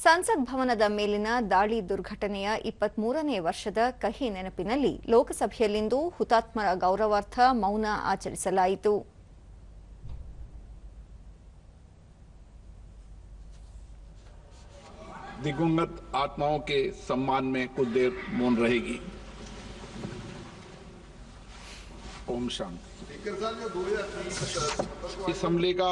ಸಂಸತ್ ಭವನದ ಮೇಲಿನ ದಾಳಿ ದುರ್ಘಟನೆಯ ಇಪ್ಪತ್ಮೂರನೇ ವರ್ಷದ ಕಹಿ ನೆನಪಿನಲ್ಲಿ ಲೋಕಸಭೆಯಲ್ಲಿಂದು ಹುತಾತ್ಮರ ಗೌರವಾರ್ಥ ಮೌನ ಆಚರಿಸಲಾಯಿತು दिगंगत आत्माओं के सम्मान में कुछ देर मौन रहेगी ओम शांति इस हमले का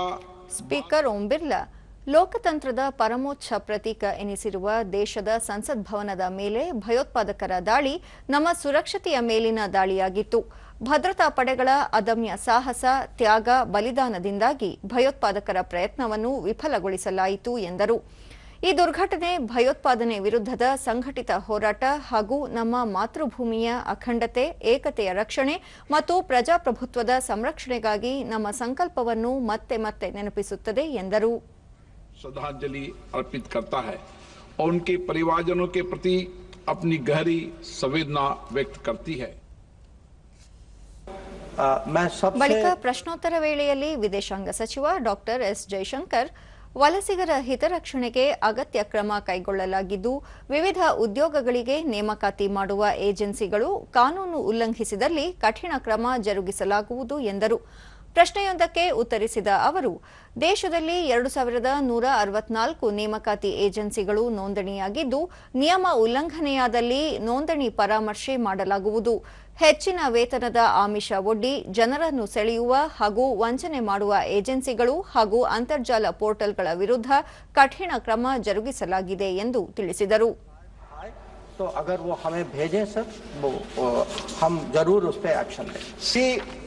ಸ್ಪೀಕರ್ ಓಂ ಬಿರ್ಲಾ ಲೋಕತಂತ್ರದ ಪರಮೋಚ್ಚ ಪ್ರತೀಕ ಎನಿಸಿರುವ ದೇಶದ ಸಂಸತ್ ಭವನದ ಮೇಲೆ ಭಯೋತ್ಪಾದಕರ ದಾಳಿ ನಮ್ಮ ಸುರಕ್ಷತೆಯ ಮೇಲಿನ ದಾಳಿಯಾಗಿತ್ತು. ಭದ್ರತಾ ಪಡೆಗಳ ಅದಮ್ಯ ಸಾಹಸ, ತ್ಯಾಗ, ಬಲಿದಾನದಿಂದಾಗಿ ಭಯೋತ್ಪಾದಕರ ಪ್ರಯತ್ನವನ್ನು ವಿಫಲಗೊಳಿಸಲಾಯಿತು ಎಂದರು. ಈ ದುರ್ಘಟನೆ ಭಯೋತ್ಪಾದನೆ ವಿರುದ್ಧದ ಸಂಘಟಿತ ಹೋರಾಟ ಹಾಗೂ ನಮ್ಮ ಮಾತೃಭೂಮಿಯ ಅಖಂಡತೆ, ಏಕತೆಯ ರಕ್ಷಣೆ ಮತ್ತು ಪ್ರಜಾಪ್ರಭುತ್ವದ ಸಂರಕ್ಷಣೆಗಾಗಿ ನಮ್ಮ ಸಂಕಲ್ಪವನ್ನು ಮತ್ತೆ ಮತ್ತೆ ನೆನಪಿಸುತ್ತದೆ ಎಂದರು. श्रद्धांजलि अर्पित करता है और उनके परिवारजनों के प्रति अपनी गहरी संवेदना व्यक्त करती है आ, मैं सबसे ಬಳಿಕ ಪ್ರಶ್ನೋತ್ತರ ವೇಳೆಯಲ್ಲಿ ವಿದೇಶಾಂಗ ಸಚಿವ ಡಾಕ್ಟರ್ ಎಸ್ ಜೈಶಂಕರ್ ವಲಸಿಗರ ಹಿತರಕ್ಷಣೆಗೆ ಅಗತ್ಯ ಕ್ರಮ ಕೈಗೊಳ್ಳಲಾಗಿದ್ದು ವಿವಿಧ ಉದ್ಯೋಗಗಳಿಗೆ ನೇಮಕಾತಿ ಮಾಡುವ ಏಜೆನ್ಸಿಗಳು ಕಾನೂನು ಉಲ್ಲಂಘಿಸಿದಲ್ಲಿ ಕಠಿಣ ಕ್ರಮ ಜರುಗಿಸಲಾಗುವುದು ಎಂದರು ಪ್ರಶ್ನೆಯೊಂದಕ್ಕೆ ಉತ್ತರಿಸಿದ ಅವರು ದೇಶದಲ್ಲಿ ಎರಡು ಸಾವಿರದ ನೂರ ಅರವತ್ನಾಲ್ಕು ನೇಮಕಾತಿ ಏಜೆನ್ಸಿಗಳು ನೋಂದಣಿಯಾಗಿದ್ದು ನಿಯಮ ಉಲ್ಲಂಘನೆಯಾದಲ್ಲಿ ನೋಂದಣಿ ಪರಾಮರ್ಶೆ ಮಾಡಲಾಗುವುದು ಹೆಚ್ಚಿನ ವೇತನದ ಆಮಿಷ ಒಡ್ಡಿ ಜನರನ್ನು ಸೆಳೆಯುವ ಹಾಗೂ ವಂಚನೆ ಮಾಡುವ ಏಜೆನ್ಸಿಗಳು ಹಾಗೂ ಅಂತರ್ಜಾಲ ಪೋರ್ಟಲ್ಗಳ ವಿರುದ್ಧ ಕಠಿಣ ಕ್ರಮ ಜರುಗಿಸಲಾಗಿದೆ ಎಂದು ತಿಳಿಸಿದರು आए तो अगर वो हमें भेजें सर वो, वो हम जरूर उस पर एक्शन लें सी नेशनल वाटर्स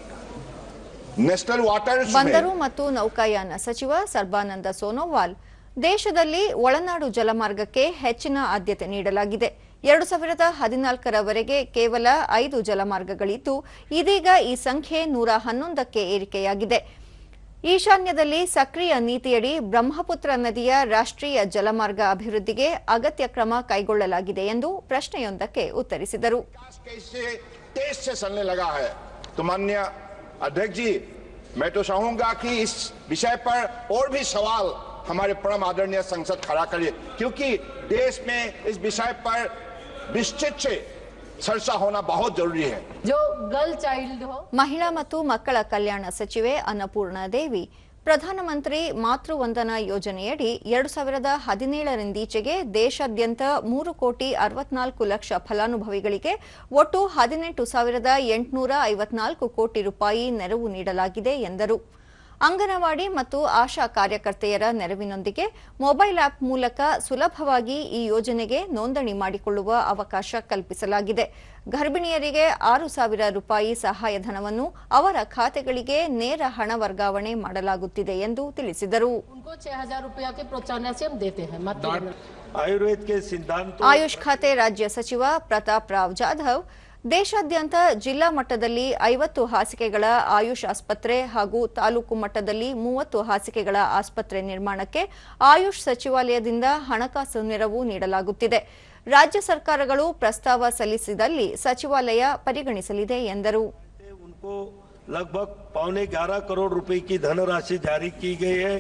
ಬಂದರು ಮತ್ತು ನೌಕಾಯಾನ ಸಚಿವ ಸರ್ಬಾನಂದ ಸೋನೋವಾಲ್. ದೇಶದಲ್ಲಿ ಒಳನಾಡು ಜಲಮಾರ್ಗಕ್ಕೆ ಹೆಚ್ಚಿನ ಆದ್ಯತೆ ನೀಡಲಾಗಿದೆ. ಎರಡು ಸಾವಿರದ ಹದಿನಾಲ್ಕರವರೆಗೆ ಕೇವಲ ಐದು ಜಲಮಾರ್ಗಗಳಿದ್ದು ಇದೀಗ ಈ ಸಂಖ್ಯೆ ನೂರ ಹನ್ನೊಂದಕ್ಕೆ ಏರಿಕೆಯಾಗಿದೆ. ಈಶಾನ್ಯದಲ್ಲಿ ಸಕ್ರಿಯ ನೀತಿಯಡಿ ಬ್ರಹ್ಮಪುತ್ರ ನದಿಯ ರಾಷ್ಟ್ರೀಯ ಜಲಮಾರ್ಗ ಅಭಿವೃದ್ಧಿಗೆ ಅಗತ್ಯ ಕ್ರಮ ಕೈಗೊಳ್ಳಲಾಗಿದೆ ಎಂದು ಪ್ರಶ್ನೆಯೊಂದಕ್ಕೆ ಉತ್ತರಿಸಿದರು. विकास कैसे तेज से चलने लगा है तो माननीय अध्यक्ष जी मैं तो चाहूंगा कि इस विषय पर और भी सवाल हमारे परम आदरणीय संसद खड़ा करिए क्योंकि देश में इस विषय पर विस्तृत से चर्चा होना बहुत जरूरी है जो गर्ल चाइल्ड हो ಮಹಿಳಾ ಮತ್ತು ಮಕ್ಕಳ ಕಲ್ಯಾಣ ಸಚಿವೆ ಅನ್ನಪೂರ್ಣ ದೇವಿ ಪ್ರಧಾನಮಂತ್ರಿ ಮಾತೃವಂದನಾ ಯೋಜನೆಯಡಿ ಎರಡು ಸಾವಿರದ ಹದಿನೇಳರಿಂದೀಚೆಗೆ ದೇಶಾದ್ಯಂತ ಮೂರು ಕೋಟಿ ಅರವತ್ನಾಲ್ಕು ಲಕ್ಷ ಫಲಾನುಭವಿಗಳಿಗೆ ಒಟ್ಟು ಹದಿನೆಂಟು ಸಾವಿರದ ಎಂಟುನೂರ ಐವತ್ನಾಲ್ಕು ಕೋಟಿ ರೂಪಾಯಿ ನೆರವು ನೀಡಲಾಗಿದೆ ಎಂದರು. ಅಂಗನವಾಡಿ ಮತ್ತು ಆಶಾ ಕಾರ್ಯಕರ್ತೆಯರ ನೆರವಿನೊಂದಿಗೆ ಮೊಬೈಲ್ ಆಪ್ ಮೂಲಕ ಸುಲಭವಾಗಿ ಈ ಯೋಜನೆಗೆ ನೋಂದಣಿ ಮಾಡಿಕೊಳ್ಳುವ ಅವಕಾಶ ಕಲ್ಪಿಸಲಾಗಿದೆ. ಗರ್ಭಿಣಿಯರಿಗೆ ಆರು ಸಾವಿರ ರೂಪಾಯಿ ಸಹಾಯಧನವನ್ನು ಅವರ ಖಾತೆಗಳಿಗೆ ನೇರ ಹಣ ವರ್ಗಾವಣೆ ಮಾಡಲಾಗುತ್ತಿದೆ ಎಂದು ತಿಳಿಸಿದರು. ಆಯುಷ್ ಖಾತೆ ರಾಜ್ಯ ಸಚಿವ ಪ್ರತಾಪ್ ರಾವ್ ಜಾಧವ್ ದೇಶಾದ್ಯಂತ ಜಿಲ್ಲಾ ಮಟ್ಟದಲ್ಲಿ ಐವತ್ತು ಹಾಸಿಗೆಗಳ ಆಯುಷ್ ಆಸ್ಪತ್ರೆ ಹಾಗೂ ತಾಲೂಕು ಮಟ್ಟದಲ್ಲಿ ಮೂವತ್ತು ಹಾಸಿಗೆಗಳ ಆಸ್ಪತ್ರೆ ನಿರ್ಮಾಣಕ್ಕೆ ಆಯುಷ್ ಸಚಿವಾಲಯದಿಂದ ಹಣಕಾಸು ನೆರವು ನೀಡಲಾಗುತ್ತಿದೆ ರಾಜ್ಯ ಸರ್ಕಾರಗಳು ಪ್ರಸ್ತಾವ ಸಲ್ಲಿಸಿದಲ್ಲಿ ಸಚಿವಾಲಯ ಪರಿಗಣಿಸಲಿದೆ ಎಂದರು उनको लगभग पौने ग्यारह करोड़ रुपए की धनराशि जारी की गई है